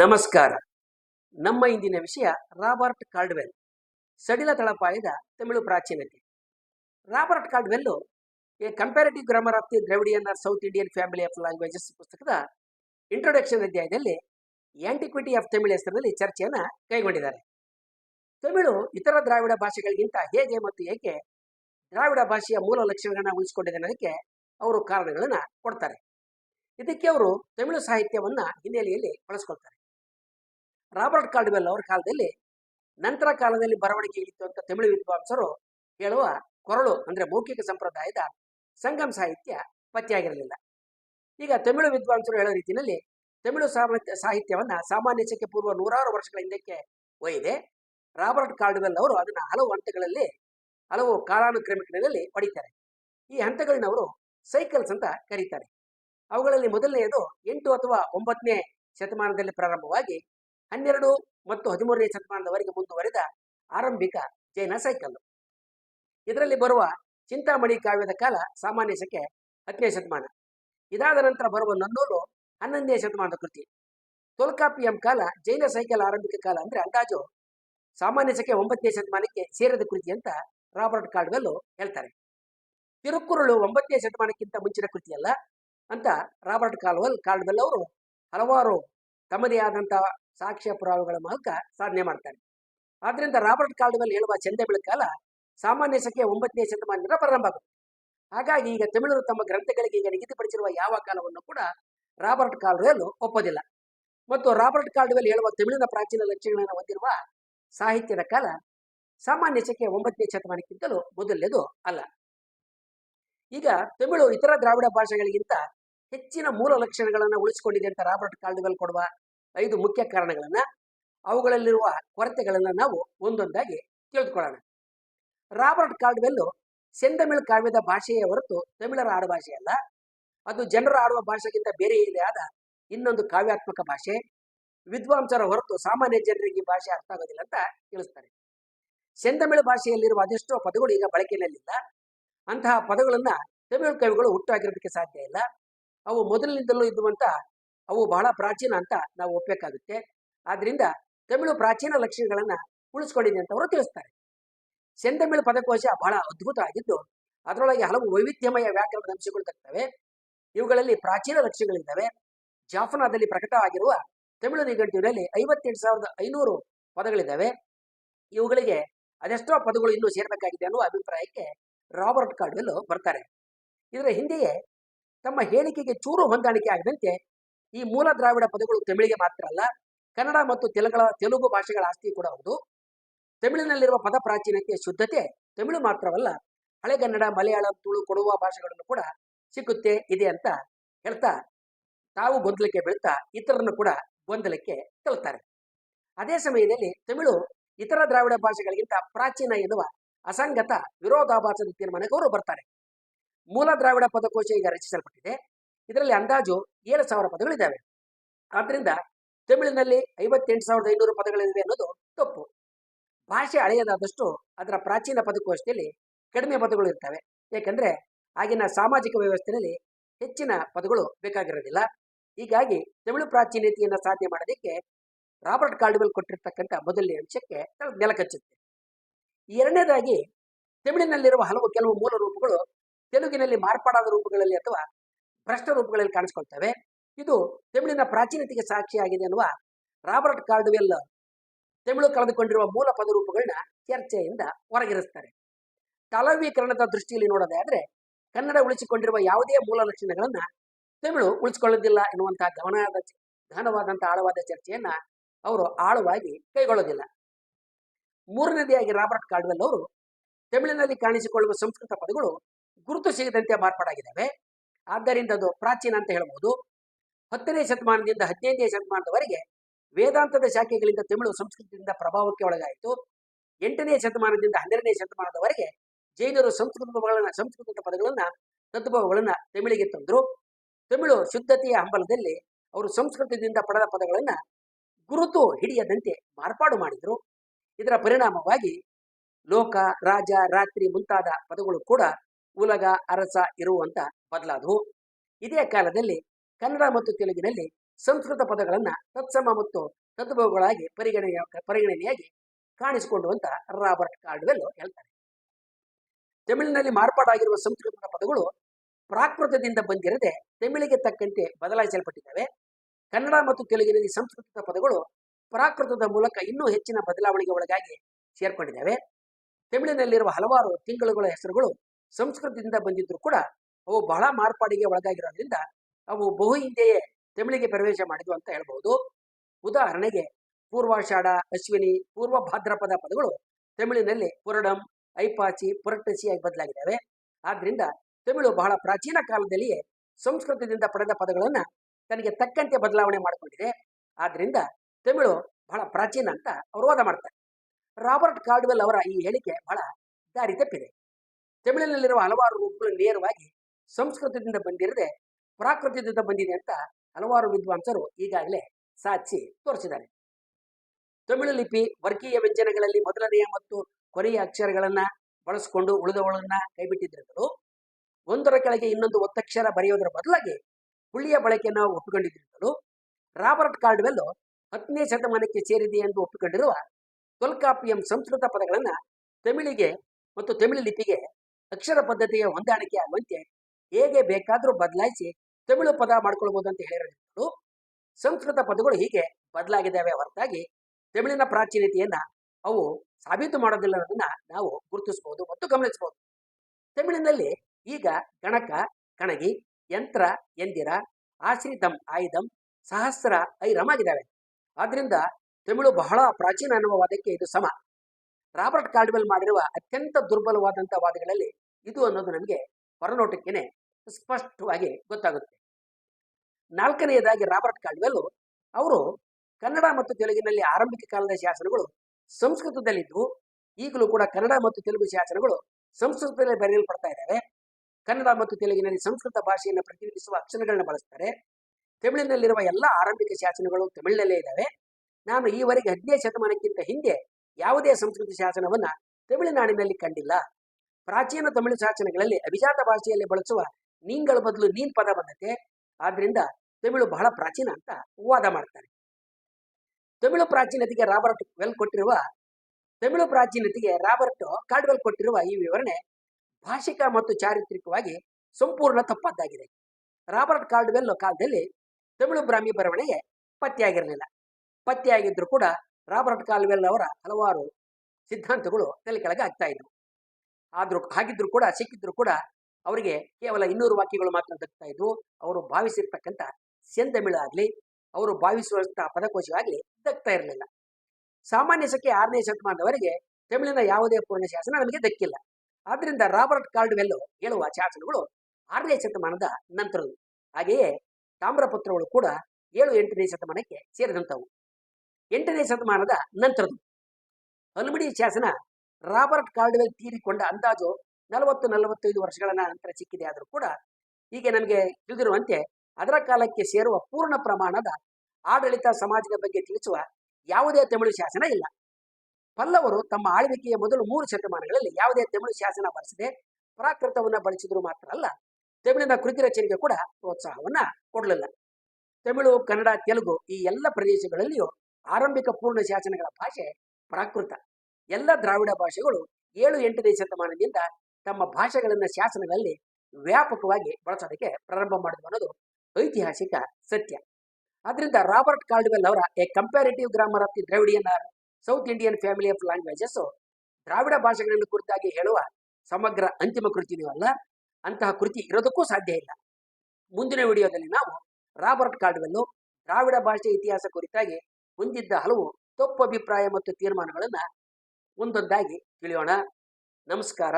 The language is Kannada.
ನಮಸ್ಕಾರ. ನಮ್ಮ ಇಂದಿನ ವಿಷಯ ರಾಬರ್ಟ್ ಕಾರ್ಡ್ವೆಲ್, ಸಡಿಲ ತಳಪಾಯದ Tamil ಪ್ರಾಚೀನತೆ. Robert Caldwell a comparative grammar of the Dravidian or South Indian family of languages ಪುಸ್ತಕದ ಇಂಟ್ರೊಡಕ್ಷನ್ ಅಧ್ಯಾಯದಲ್ಲಿ ಆಂಟಿಕ್ವಿಟಿ ಆಫ್ ತಮಿಳು ಹೆಸರಿನಲ್ಲಿ ಚರ್ಚೆಯನ್ನು ಕೈಗೊಂಡಿದ್ದಾರೆ. ತಮಿಳು ಇತರ ದ್ರಾವಿಡ ಭಾಷೆಗಳಿಗಿಂತ ಹೇಗೆ ಮತ್ತು ಏಕೆ ದ್ರಾವಿಡ ಭಾಷೆಯ ಮೂಲ ಲಕ್ಷಣಗಳನ್ನ ಉಳಿಸಿಕೊಂಡಿದೆ ಅನ್ನೋದಕ್ಕೆ ಅವರು ಕಾರಣಗಳನ್ನು ಕೊಡ್ತಾರೆ. ಇದಕ್ಕೆ ಅವರು ತಮಿಳು ಸಾಹಿತ್ಯವನ್ನು ಹಿನ್ನೆಲೆಯಲ್ಲಿ ಬಳಸ್ಕೊಳ್ತಾರೆ. ರಾಬರ್ಟ್ ಕಾರ್ಡ್ವೆಲ್ ಅವರ ಕಾಲದಲ್ಲಿ, ನಂತರ ಕಾಲದಲ್ಲಿ ಬರವಣಿಗೆ ಇತ್ತು ಅಂತ ತಮಿಳು ವಿದ್ವಾಂಸರು ಹೇಳುವ ಕೊರಳು ಅಂದ್ರೆ ಮೌಖಿಕ ಸಂಪ್ರದಾಯದ ಸಂಗಮ ಸಾಹಿತ್ಯ ಪತ್ತೆಯಾಗಿರಲಿಲ್ಲ. ಈಗ ತಮಿಳು ವಿದ್ವಾಂಸರು ಹೇಳೋ ರೀತಿಯಲ್ಲಿ ತಮಿಳು ಸಾಹಿತ್ಯವನ್ನ ಸಾಮಾನ್ಯ ಶಕೆ ಪೂರ್ವ ನೂರಾರು ವರ್ಷಗಳ ಹಿಂದಕ್ಕೆ ಒಯ್ದೆ. ರಾಬರ್ಟ್ ಕಾರ್ಡ್ವೆಲ್ ಅವರು ಅದನ್ನ ಹಲವು ಹಂತಗಳಲ್ಲಿ, ಹಲವು ಕಾಲಾನುಕ್ರಮಿಕಗಳಲ್ಲಿ ಪಡೀತಾರೆ. ಈ ಹಂತಗಳನ್ನ ಅವರು ಸೈಕಲ್ಸ್ ಅಂತ ಕರೀತಾರೆ. ಅವುಗಳಲ್ಲಿ ಮೊದಲನೆಯದು ಎಂಟು ಅಥವಾ ಒಂಬತ್ತನೇ ಶತಮಾನದಲ್ಲಿ ಪ್ರಾರಂಭವಾಗಿ ಹನ್ನೆರಡು ಮತ್ತು ಹದಿಮೂರನೇ ಶತಮಾನದವರೆಗೆ ಮುಂದುವರೆದ ಆರಂಭಿಕ ಜೈನ ಸೈಕಲ್. ಇದರಲ್ಲಿ ಬರುವ ಚಿಂತಾಮಣಿ ಕಾವ್ಯದ ಕಾಲ ಸಾಮಾನ್ಯ ಶಕೆ ಹತ್ತನೇ ಶತಮಾನ. ಇದಾದ ನಂತರ ಬರುವ ನನ್ನೂಲು ಹನ್ನೊಂದನೇ ಶತಮಾನದ ಕೃತಿ. ತೊಲ್ಕಾಪಿಯಂ ಕಾಲ ಜೈನ ಸೈಕಲ್ ಆರಂಭಿಕ ಕಾಲ ಅಂದ್ರೆ ಅಂದಾಜು ಸಾಮಾನ್ಯ ಶಕೆ ಒಂಬತ್ತನೇ ಶತಮಾನಕ್ಕೆ ಸೇರಿದ ಕೃತಿ ಅಂತ ರಾಬರ್ಟ್ ಕಾರ್ಡ್ವೆಲ್ ಹೇಳ್ತಾರೆ. ತಿರುಕುರುಳು ಒಂಬತ್ತನೇ ಶತಮಾನಕ್ಕಿಂತ ಮುಂಚಿನ ಕೃತಿಯಲ್ಲ ಅಂತ ರಾಬರ್ಟ್ ಕಾಲ್ವೆಲ್ ಕಾರ್ಡ್ವೆಲ್ ಅವರು ಹಲವಾರು ತಮ್ಮದೇ ಆದಂತಹ ಸಾಕ್ಷ್ಯ ಪುರಾವೆಗಳ ಮೂಲಕ ಸಾಧನೆ ಮಾಡ್ತಾರೆ. ಆದ್ರಿಂದ ರಾಬರ್ಟ್ ಕಾರ್ಡ್ವೆಲ್ ಹೇಳುವ ಚಂದೆ ಬೆಳಕಾಲ ಸಾಮಾನ್ಯ ಸಂಖ್ಯೆ ಒಂಬತ್ತನೇ ಶತಮಾನದಿಂದ ಪ್ರಾರಂಭ ಆಗುತ್ತೆ. ಹಾಗಾಗಿ ಈಗ ತಮಿಳರು ತಮ್ಮ ಗ್ರಂಥಗಳಿಗೆ ಈಗ ನಿಗದಿಪಡಿಸಿರುವ ಯಾವ ಕಾಲವನ್ನು ಕೂಡ ರಾಬರ್ಟ್ ಕಾರ್ಡ್ವೆಲ್ ಒಪ್ಪೋದಿಲ್ಲ. ಮತ್ತು ರಾಬರ್ಟ್ ಕಾರ್ಡ್ವೆಲ್ ಹೇಳುವ ತಮಿಳಿನ ಪ್ರಾಚೀನ ಲಕ್ಷಣಗಳನ್ನು ಹೊಂದಿರುವ ಸಾಹಿತ್ಯದ ಕಾಲ ಸಾಮಾನ್ಯ ಸಂಖ್ಯೆ ಒಂಬತ್ತನೇ ಶತಮಾನಕ್ಕಿಂತಲೂ ಮೊದಲನೇದು ಅಲ್ಲ. ಈಗ ತಮಿಳು ಇತರ ದ್ರಾವಿಡ ಭಾಷೆಗಳಿಗಿಂತ ಹೆಚ್ಚಿನ ಮೂಲ ಲಕ್ಷಣಗಳನ್ನು ಉಳಿಸಿಕೊಂಡಿದೆ ಅಂತ ರಾಬರ್ಟ್ ಕಾರ್ಡ್ವೆಲ್ ಕೊಡುವ ಐದು ಮುಖ್ಯ ಕಾರಣಗಳನ್ನ ಅವುಗಳಲ್ಲಿರುವ ಕೊರತೆಗಳನ್ನ ನಾವು ಒಂದೊಂದಾಗಿ ತಿಳಿದುಕೊಳ್ಳೋಣ ರಾಬರ್ಟ್ ಕಾರ್ಡ್ವೆಲ್ಲು ಸೆಂದಮಿಳ್ ಕಾವ್ಯದ ಭಾಷೆಯೇ ಹೊರತು ತಮಿಳರ ಆಡುಭಾಷೆ ಅಲ್ಲ. ಅದು ಜನರು ಆಡುವ ಭಾಷೆಗಿಂತ ಬೇರೆ ಇದೆ ಆದ ಇನ್ನೊಂದು ಕಾವ್ಯಾತ್ಮಕ ಭಾಷೆ. ವಿದ್ವಾಂಸರ ಹೊರತು ಸಾಮಾನ್ಯ ಜನರಿಗೆ ಈ ಭಾಷೆ ಅರ್ಥ ಆಗೋದಿಲ್ಲ ಅಂತ ತಿಳಿಸ್ತಾರೆ. ಸೆಂದಮಿಳ್ ಭಾಷೆಯಲ್ಲಿರುವ ಅದೆಷ್ಟೋ ಪದಗಳು ಈಗ ಬಳಕೆಯಲ್ಲಿಲ್ಲ. ಅಂತಹ ಪದಗಳನ್ನ ತಮಿಳು ಕವಿಗಳು ಹುಟ್ಟು ಸಾಧ್ಯ ಇಲ್ಲ. ಅವು ಮೊದಲಿನಿಂದಲೂ ಇದ್ದುವಂತ ಅವು ಬಹಳ ಪ್ರಾಚೀನ ಅಂತ ನಾವು ಒಪ್ಪಬೇಕಾಗುತ್ತೆ ಆದ್ರಿಂದ ತಮಿಳು ಪ್ರಾಚೀನ ಲಕ್ಷಣಗಳನ್ನ ಉಳಿಸ್ಕೊಂಡಿದೆ ಅಂತ ಅವರು ತಿಳಿಸ್ತಾರೆ. ಸೆಂತಮಿಳು ಪದಕೋಶ ಬಹಳ ಅದ್ಭುತ ಆಗಿದ್ದು ಅದರೊಳಗೆ ಹಲವು ವೈವಿಧ್ಯಮಯ ವ್ಯಾಕರಣದ ಅಂಶಗಳು ತರ್ತವೆ ಇವುಗಳಲ್ಲಿ ಪ್ರಾಚೀನ ಲಕ್ಷಣಗಳಿದ್ದಾವೆ. ಜಾಫನಾದಲ್ಲಿ ಪ್ರಕಟ ಆಗಿರುವ ತಮಿಳು ನಿಘಂಟಿನಲ್ಲಿ ಐವತ್ತೆಂಟು ಸಾವಿರದ ಐನೂರು ಪದಗಳಿದ್ದಾವೆ. ಇವುಗಳಿಗೆ ಅದೆಷ್ಟೋ ಪದಗಳು ಇನ್ನೂ ಸೇರ್ಬೇಕಾಗಿದೆ ಅನ್ನುವ ಅಭಿಪ್ರಾಯಕ್ಕೆ ರಾಬರ್ಟ್ ಕಾರ್ಡ್ವೆಲ್ ಬರ್ತಾರೆ. ಇದರ ಹಿಂದೆಯೇ ತಮ್ಮ ಹೇಳಿಕೆಗೆ ಚೂರು ಹೊಂದಾಣಿಕೆ ಆಗದಂತೆ ಈ ಮೂಲ ದ್ರಾವಿಡ ಪದಗಳು ತಮಿಳಿಗೆ ಮಾತ್ರ ಅಲ್ಲ, ಕನ್ನಡ ಮತ್ತು ತೆಲುಗಳ ತೆಲುಗು ಭಾಷೆಗಳ ಆಸ್ತಿ ಕೂಡ ಹೌದು. ತಮಿಳಿನಲ್ಲಿರುವ ಪದ ಪ್ರಾಚೀನಕ್ಕೆ ಶುದ್ಧತೆ ತಮಿಳು ಮಾತ್ರವಲ್ಲ ಹಳೆಗನ್ನಡ ಮಲಯಾಳಂ, ತುಳು, ಕೊಡುವ ಭಾಷೆಗಳನ್ನು ಕೂಡ ಸಿಕ್ಕುತ್ತೆ, ಇದೆ ಅಂತ ಹೇಳ್ತಾ ತಾವು ಗೊಂದಲಕ್ಕೆ ಬೀಳ್ತಾ ಇತರರನ್ನು ಕೂಡ ಗೊಂದಲಕ್ಕೆ ತಳ್ತಾರೆ. ಅದೇ ಸಮಯದಲ್ಲಿ ತಮಿಳು ಇತರ ದ್ರಾವಿಡ ಭಾಷೆಗಳಿಗಿಂತ ಪ್ರಾಚೀನ ಎನ್ನುವ ಅಸಂಗತ ವಿರೋಧಾಭಾಸದ ತೀರ್ಮಾನಕ್ಕೆ ಅವರು ಬರ್ತಾರೆ. ಮೂಲ ದ್ರಾವಿಡ ಪದಕೋಶ ಈಗ ರಚಿಸಲ್ಪಟ್ಟಿದೆ. ಇದರಲ್ಲಿ ಅಂದಾಜು ಏಳು ಸಾವಿರ ಪದಗಳಿದ್ದಾವೆ. ಆದ್ದರಿಂದ ತಮಿಳಿನಲ್ಲಿ ಐವತ್ತೆಂಟು ಸಾವಿರದ ಐನೂರು ಪದಗಳಿವೆ ಅನ್ನೋದು ತಪ್ಪು. ಭಾಷೆ ಹಳೆಯದಾದಷ್ಟು ಅದರ ಪ್ರಾಚೀನ ಪದಕೋಷ್ಠಿಯಲ್ಲಿ ಕಡಿಮೆ ಪದಗಳು ಇರ್ತವೆ. ಯಾಕಂದ್ರೆ ಆಗಿನ ಸಾಮಾಜಿಕ ವ್ಯವಸ್ಥೆಯಲ್ಲಿ ಹೆಚ್ಚಿನ ಪದಗಳು ಬೇಕಾಗಿರೋದಿಲ್ಲ ಹೀಗಾಗಿ ತಮಿಳು ಪ್ರಾಚೀನತೆಯನ್ನು ಸಾಧನೆ ಮಾಡೋದಕ್ಕೆ ರಾಬರ್ಟ್ ಕಾರ್ಡ್ವೆಲ್ ಕೊಟ್ಟಿರ್ತಕ್ಕಂಥ ಮೊದಲನೇ ಅಂಶಕ್ಕೆ ನೆಲಕಚ್ಚುತ್ತೆ ಎರಡನೇದಾಗಿ ತಮಿಳಿನಲ್ಲಿರುವ ಹಲವು ಕೆಲವು ಮೂಲ ರೂಪಗಳು ತೆಲುಗಿನಲ್ಲಿ ಮಾರ್ಪಾಡಾದ ರೂಪಗಳಲ್ಲಿ ಅಥವಾ ಭ್ರಷ್ಟ ರೂಪಗಳಲ್ಲಿ ಕಾಣಿಸ್ಕೊಳ್ತವೆ. ಇದು ತಮಿಳಿನ ಪ್ರಾಚೀನತೆಗೆ ಸಾಕ್ಷಿಯಾಗಿದೆ ಅನ್ನುವ ರಾಬರ್ಟ್ ಕಾರ್ಡ್ವೆಲ್ ತಮಿಳು ಕಳೆದುಕೊಂಡಿರುವ ಮೂಲ ಪದರೂಪಗಳನ್ನ ಚರ್ಚೆಯಿಂದ ಹೊರಗಿರಿಸ್ತಾರೆ. ಕಾಲವೀಕರಣದ ದೃಷ್ಟಿಯಲ್ಲಿ ನೋಡೋದಾದ್ರೆ ಕನ್ನಡ ಉಳಿಸಿಕೊಂಡಿರುವ ಯಾವುದೇ ಮೂಲ ಲಕ್ಷಣಗಳನ್ನ ತಮಿಳು ಉಳಿಸಿಕೊಳ್ಳೋದಿಲ್ಲ ಎನ್ನುವಂತಹ ಗಮನವಾದ ಗಹನವಾದಂತಹ ಆಳವಾದ ಚರ್ಚೆಯನ್ನ ಅವರು ಆಳವಾಗಿ ಕೈಗೊಳ್ಳೋದಿಲ್ಲ. ಮೂರನೇದಾಗಿ ರಾಬರ್ಟ್ ಕಾರ್ಡ್ವೆಲ್ ಅವರು ತಮಿಳಿನಲ್ಲಿ ಕಾಣಿಸಿಕೊಳ್ಳುವ ಸಂಸ್ಕೃತ ಪದಗಳು ಗುರುತು ಸಿಗದಂತೆ ಮಾರ್ಪಾಡಾಗಿದ್ದಾವೆ. ಆದ್ದರಿಂದ ಅದು ಪ್ರಾಚೀನ ಅಂತ ಹೇಳ್ಬೋದು. ಹತ್ತನೇ ಶತಮಾನದಿಂದ ಹದಿನೈದನೇ ಶತಮಾನದವರೆಗೆ ವೇದಾಂತದ ಶಾಖೆಗಳಿಂದ ತಮಿಳು ಸಂಸ್ಕೃತದಿಂದ ಪ್ರಭಾವಕ್ಕೆ ಒಳಗಾಯಿತು. ಎಂಟನೇ ಶತಮಾನದಿಂದ ಹನ್ನೆರಡನೇ ಶತಮಾನದವರೆಗೆ ಜೈನರು ಸಂಸ್ಕೃತ ಪದಗಳನ್ನ ಸಂಸ್ಕೃತದ ಪದಗಳನ್ನ ತದ್ಭವಗಳನ್ನ ತಮಿಳಿಗೆ ತಂದ್ರು. ತಮಿಳು ಶುದ್ಧತೆಯ ಹಂಬಲದಲ್ಲಿ ಅವರು ಸಂಸ್ಕೃತದಿಂದ ಪಡೆದ ಪದಗಳನ್ನ ಗುರುತು ಹಿಡಿಯದಂತೆ ಮಾರ್ಪಾಡು ಮಾಡಿದ್ರು. ಇದರ ಪರಿಣಾಮವಾಗಿ ಲೋಕ, ರಾಜ, ರಾತ್ರಿ ಮುಂತಾದ ಪದಗಳು ಕೂಡ ಉಲಗ, ಅರಸ ಇರುವಂತ ಬದಲಾದವು. ಇದೇ ಕಾಲದಲ್ಲಿ ಕನ್ನಡ ಮತ್ತು ತೆಲುಗಿನಲ್ಲಿ ಸಂಸ್ಕೃತ ಪದಗಳನ್ನ ತತ್ಸಮ ಮತ್ತು ತದ್ಭವಗಳಾಗಿ ಪರಿಗಣನೆಯ ಪರಿಗಣನೆಯಾಗಿ ಕಾಣಿಸಿಕೊಂಡು ಅಂತ ರಾಬರ್ಟ್ ಕಾರ್ಡ್ವೆಲ್ ಹೇಳ್ತಾರೆ. ತಮಿಳಿನಲ್ಲಿ ಮಾರ್ಪಾಡಾಗಿರುವ ಸಂಸ್ಕೃತದ ಪದಗಳು ಪ್ರಾಕೃತದಿಂದ ಬಂದಿರದೆ ತಮಿಳಿಗೆ ತಕ್ಕಂತೆ ಬದಲಾಯಿಸಲ್ಪಟ್ಟಿದ್ದಾವೆ. ಕನ್ನಡ ಮತ್ತು ತೆಲುಗಿನಲ್ಲಿ ಸಂಸ್ಕೃತ ಪದಗಳು ಪ್ರಾಕೃತದ ಮೂಲಕ ಇನ್ನೂ ಹೆಚ್ಚಿನ ಬದಲಾವಣೆಗೆ ಒಳಗಾಗಿ ಸೇರ್ಕೊಂಡಿದ್ದಾವೆ. ತಮಿಳಿನಲ್ಲಿರುವ ಹಲವಾರು ತಿಂಗಳುಗಳ ಹೆಸರುಗಳು ಸಂಸ್ಕೃತದಿಂದ ಬಂದಿದ್ರು ಕೂಡ ಅವು ಬಹಳ ಮಾರ್ಪಾಡಿಗೆ ಒಳಗಾಗಿರೋದ್ರಿಂದ ಅವು ಬಹು ಹಿಂದೆಯೇ ತಮಿಳಿಗೆ ಪ್ರವೇಶ ಮಾಡಿದ್ವು ಅಂತ ಹೇಳ್ಬಹುದು. ಉದಾಹರಣೆಗೆ ಪೂರ್ವಾಷಾಢ, ಅಶ್ವಿನಿ, ಪೂರ್ವ ಭಾದ್ರಪದ ಪದಗಳು ತಮಿಳಿನಲ್ಲಿ ಪುರಡಂ, ಐಪಾಚಿ ಪುರಟ್ಟಸಿಯಾಗಿ ಬದಲಾಗಿದ್ದಾವೆ. ಆದ್ರಿಂದ ತಮಿಳು ಬಹಳ ಪ್ರಾಚೀನ ಕಾಲದಲ್ಲಿಯೇ ಸಂಸ್ಕೃತದಿಂದ ಪಡೆದ ಪದಗಳನ್ನ ತನಗೆ ತಕ್ಕಂತೆ ಬದಲಾವಣೆ ಮಾಡಿಕೊಂಡಿದೆ. ಆದ್ರಿಂದ ತಮಿಳು ಬಹಳ ಪ್ರಾಚೀನ ಅಂತ ಅವರು ವಾದ ಮಾಡ್ತಾರೆ. ರಾಬರ್ಟ್ ಕಾರ್ಡ್ವೆಲ್ ಅವರ ಈ ಹೇಳಿಕೆ ಬಹಳ ದಾರಿ ತಪ್ಪಿದೆ. ತಮಿಳಿನಲ್ಲಿರುವ ಹಲವಾರು ರೂಪಗಳು ನೇರವಾಗಿ ಸಂಸ್ಕೃತದಿಂದ ಬಂದಿರದೆ ಪ್ರಾಕೃತದಿಂದ ಬಂದಿದೆ ಅಂತ ಹಲವಾರು ವಿದ್ವಾಂಸರು ಈಗಾಗಲೇ ಸಾಚಿ ತೋರಿಸಿದ್ದಾರೆ. ತಮಿಳು ಲಿಪಿ ವರ್ಗೀಯ ವ್ಯಂಜನಗಳಲ್ಲಿ ಮೊದಲನೆಯ ಮತ್ತು ಕೊನೆಯ ಅಕ್ಷರಗಳನ್ನ ಬಳಸಿಕೊಂಡು ಉಳಿದವುಗಳನ್ನ ಕೈಬಿಟ್ಟಿದ್ದರು ಒಂದರ ಕೆಳಗೆ ಇನ್ನೊಂದು ಒತ್ತಕ್ಷರ ಬರೆಯೋದರ ಬದಲಾಗಿ ಹುಳಿಯ ಬಳಕೆಯನ್ನು ಒಪ್ಪಿಕೊಂಡಿದ್ದರು ರಾಬರ್ಟ್ ಕಾರ್ಡ್ವೆಲ್ ಹತ್ತನೇ ಶತಮಾನಕ್ಕೆ ಸೇರಿದೆ ಎಂದು ಒಪ್ಪಿಕೊಂಡಿರುವ ತೊಲ್ಕಾಪಿಯಂ ಸಂಸ್ಕೃತ ಪದಗಳನ್ನ ತಮಿಳಿಗೆ ಮತ್ತು ತಮಿಳು ಲಿಪಿಗೆ ಅಕ್ಷರ ಪದ್ಧತಿಯ ಹೊಂದಾಣಿಕೆ ಆಗುವಂತೆ ಹೇಗೆ ಬೇಕಾದರೂ ಬದಲಾಯಿಸಿ ತಮಿಳು ಪದ ಮಾಡ್ಕೊಳ್ಬಹುದು ಅಂತ ಹೇಳಿರೋದು ಸಂಸ್ಕೃತ ಪದಗಳು ಹೀಗೆ ಬದಲಾಗಿದ್ದಾವೆ ಹೊರತಾಗಿ ತಮಿಳಿನ ಪ್ರಾಚೀನತೆಯನ್ನ ಅವು ಸಾಬೀತು ಮಾಡೋದಿಲ್ಲ ಅನ್ನೋದನ್ನ ನಾವು ಗುರುತಿಸಬಹುದು ಮತ್ತು ಗಮನಿಸಬಹುದು ತಮಿಳಿನಲ್ಲಿ ಈಗ ಗಣಕ, ಕಣಗಿ, ಯಂತ್ರ, ಎಂದಿರ, ಆಶ್ರಿತಂ, ಆಯುಧಂ, ಸಹಸ್ರ, ಐರಂ ಆಗಿದ್ದಾವೆ. ಆದ್ರಿಂದ ತಮಿಳು ಬಹಳ ಪ್ರಾಚೀನ ಅನ್ನುವ ಇದು ಸಮ. ರಾಬರ್ಟ್ ಕಾರ್ಡ್ವೆಲ್ ಮಾಡಿರುವ ಅತ್ಯಂತ ದುರ್ಬಲವಾದಂಥ ವಾದಗಳಲ್ಲಿ ಇದು ಅನ್ನೋದು ನಮಗೆ ಹೊರನೋಟಕ್ಕೇನೆ ಸ್ಪಷ್ಟವಾಗಿ ಗೊತ್ತಾಗುತ್ತೆ. ನಾಲ್ಕನೆಯದಾಗಿ ರಾಬರ್ಟ್ ಕಾಲ್ವೆಲ್ ಅವರು ಕನ್ನಡ ಮತ್ತು ತೆಲುಗಿನಲ್ಲಿ ಆರಂಭಿಕ ಕಾಲದ ಶಾಸನಗಳು ಸಂಸ್ಕೃತದಲ್ಲಿದ್ದು, ಈಗಲೂ ಕೂಡ ಕನ್ನಡ ಮತ್ತು ತೆಲುಗು ಶಾಸನಗಳು ಸಂಸ್ಕೃತದಲ್ಲಿ ಬರೆಯಲ್ಪಡ್ತಾ ಇದ್ದಾವೆ. ಕನ್ನಡ ಮತ್ತು ತೆಲುಗಿನಲ್ಲಿ ಸಂಸ್ಕೃತ ಭಾಷೆಯನ್ನು ಪ್ರತಿನಿಧಿಸುವ ಅಕ್ಷರಗಳನ್ನ ಬಳಸ್ತಾರೆ. ತಮಿಳಿನಲ್ಲಿರುವ ಎಲ್ಲ ಆರಂಭಿಕ ಶಾಸನಗಳು ತಮಿಳಿನಲ್ಲೇ ಇದ್ದಾವೆ. ನಾನು ಈವರೆಗೆ ಹದಿನೈದು ಶತಮಾನಕ್ಕಿಂತ ಹಿಂದೆ ಯಾವುದೇ ಸಂಸ್ಕೃತ ಶಾಸನವನ್ನ ತಮಿಳುನಾಡಿನಲ್ಲಿ ಕಂಡಿಲ್ಲ. ಪ್ರಾಚೀನ ತಮಿಳು ಶಾಸನಗಳಲ್ಲಿ ಅಭಿಜಾತ ಭಾಷೆಯಲ್ಲಿ ಬಳಸುವ ನೀಂಗಳ ಬದಲು ನೀನ್ ಪದ ಬಂದತೆ. ಆದ್ರಿಂದ ತಮಿಳು ಬಹಳ ಪ್ರಾಚೀನ ಅಂತ ವಾದ ಮಾಡ್ತಾರೆ. ತಮಿಳು ಪ್ರಾಚೀನತೆಗೆ ರಾಬರ್ಟ್ ವೆಲ್ ಕೊಟ್ಟಿರುವ, ತಮಿಳು ಪ್ರಾಚೀನತೆಗೆ ರಾಬರ್ಟ್ ಕಾರ್ಡ್ವೆಲ್ ಕೊಟ್ಟಿರುವ ಈ ವಿವರಣೆ ಭಾಷಿಕ ಮತ್ತು ಚಾರಿತ್ರಿಕವಾಗಿ ಸಂಪೂರ್ಣ ತಪ್ಪದ್ದಾಗಿದೆ. ರಾಬರ್ಟ್ ಕಾರ್ಡ್ವೆಲ್ ಕಾಲದಲ್ಲಿ ತಮಿಳು ಬ್ರಾಹ್ಮಿ ಬರವಣಿಗೆ ಪತ್ತೆಯಾಗಿರಲಿಲ್ಲ. ಪತ್ತೆಯಾಗಿದ್ರು ಕೂಡ ರಾಬರ್ಟ್ ಕಾಲ್ವೆಲ್ ಅವರ ಹಲವಾರು ಸಿದ್ಧಾಂತಗಳು ತಲೆ ಕೆಳಗೆ ಆಗ್ತಾ ಇದ್ವು ಆದ್ರೂ ಹಾಗಿದ್ರು ಕೂಡ, ಸಿಕ್ಕಿದ್ರು ಕೂಡ ಅವರಿಗೆ ಕೇವಲ ಇನ್ನೂರು ವಾಕ್ಯಗಳು ಮಾತ್ರ ದಕ್ತಾ ಇದ್ವು ಅವರು ಭಾವಿಸಿರ್ತಕ್ಕಂಥ ಸೆಂತಮಿಳು ಆಗಲಿ, ಅವರು ಭಾವಿಸುವಂತಹ ಪದಕೋಶವಾಗಲಿ ದಕ್ತಾ ಇರಲಿಲ್ಲ. ಸಾಮಾನ್ಯ ಸಂಖ್ಯೆ ಆರನೇ ಶತಮಾನದವರೆಗೆ ತಮಿಳಿನ ಯಾವುದೇ ಪೂರ್ಣ ಶಾಸನ ನಮಗೆ ದಕ್ಕಿಲ್ಲ. ಆದ್ರಿಂದ ರಾಬರ್ಟ್ ಕಾರ್ಡ್ವೆಲ್ ಹೇಳುವ ಶಾಸನಗಳು ಆರನೇ ಶತಮಾನದ ನಂತರದ್ದು. ಹಾಗೆಯೇ ತಾಮ್ರಪತ್ರಗಳು ಕೂಡ ಏಳು ಎಂಟನೇ ಶತಮಾನಕ್ಕೆ ಸೇರಿದಂಥವು. ಎಂಟನೇ ಶತಮಾನದ ನಂತರದ್ದು. ಹಲ್ಮಿಡಿ ಶಾಸನ ರಾಬರ್ಟ್ ಕಾರ್ಡ್ವೆಲ್ ತೀರಿಕೊಂಡ ಅಂದಾಜು ನಲವತ್ತು, ನಲವತ್ತೈದು ವರ್ಷಗಳ ನಂತರ ಸಿಕ್ಕಿದೆ ಆದರೂ ಕೂಡ ಹೀಗೆ ನಮಗೆ ತಿಳಿದಿರುವಂತೆ ಅದರ ಕಾಲಕ್ಕೆ ಸೇರುವ ಪೂರ್ಣ ಪ್ರಮಾಣದ ಆಡಳಿತ ಸಮಾಜದ ಬಗ್ಗೆ ತಿಳಿಸುವ ಯಾವುದೇ ತಮಿಳು ಶಾಸನ ಇಲ್ಲ. ಪಲ್ಲವರು ತಮ್ಮ ಆಳ್ವಿಕೆಯ ಮೊದಲು ಮೂರು ಶತಮಾನಗಳಲ್ಲಿ ಯಾವುದೇ ತಮಿಳು ಶಾಸನ ಬಳಸದೆ ಪ್ರಾಕೃತವನ್ನು ಬಳಸಿದ್ರು ಮಾತ್ರ ಅಲ್ಲ, ತಮಿಳಿನ ಕೃತಿ ರಚನೆಗೆ ಕೂಡ ಪ್ರೋತ್ಸಾಹವನ್ನ ಕೊಡಲಿಲ್ಲ. ತಮಿಳು, ಕನ್ನಡ, ತೆಲುಗು ಈ ಎಲ್ಲ ಪ್ರದೇಶಗಳಲ್ಲಿಯೂ ಆರಂಭಿಕ ಪೂರ್ಣ ಶಾಸನಗಳ ಭಾಷೆ ಪ್ರಾಕೃತ. ಎಲ್ಲ ದ್ರಾವಿಡ ಭಾಷೆಗಳು ಏಳು, ಎಂಟನೇ ಶತಮಾನದಿಂದ ತಮ್ಮ ಭಾಷೆಗಳನ್ನ ಶಾಸನಗಳಲ್ಲಿ ವ್ಯಾಪಕವಾಗಿ ಬಳಸೋದಕ್ಕೆ ಪ್ರಾರಂಭ ಮಾಡಿದ್ವು ಅನ್ನೋದು ಐತಿಹಾಸಿಕ ಸತ್ಯ. ಆದ್ರಿಂದ ರಾಬರ್ಟ್ ಕಾರ್ಡ್ವೆಲ್ ಅವರ a comparative grammar of the Dravidian or South Indian family of languages ದ್ರಾವಿಡ ಭಾಷೆಗಳನ್ನು ಕುರಿತಾಗಿ ಹೇಳುವ ಸಮಗ್ರ ಅಂತಿಮ ಕೃತಿಯೂ ಅಲ್ಲ. ಅಂತಹ ಕೃತಿ ಇರೋದಕ್ಕೂ ಸಾಧ್ಯ ಇಲ್ಲ. ಮುಂದಿನ ವಿಡಿಯೋದಲ್ಲಿ ನಾವು ರಾಬರ್ಟ್ ಕಾರ್ಡ್ವೆಲ್ಲು ದ್ರಾವಿಡ ಭಾಷೆ ಇತಿಹಾಸ ಕುರಿತಾಗಿ ಹೊಂದಿದ್ದ ಹಲವು ತಪ್ಪು ಅಭಿಪ್ರಾಯ ಮತ್ತು ತೀರ್ಮಾನಗಳನ್ನ ಒಂದೊಂದಾಗಿ ತಿಳಿಯೋಣ. ನಮಸ್ಕಾರ.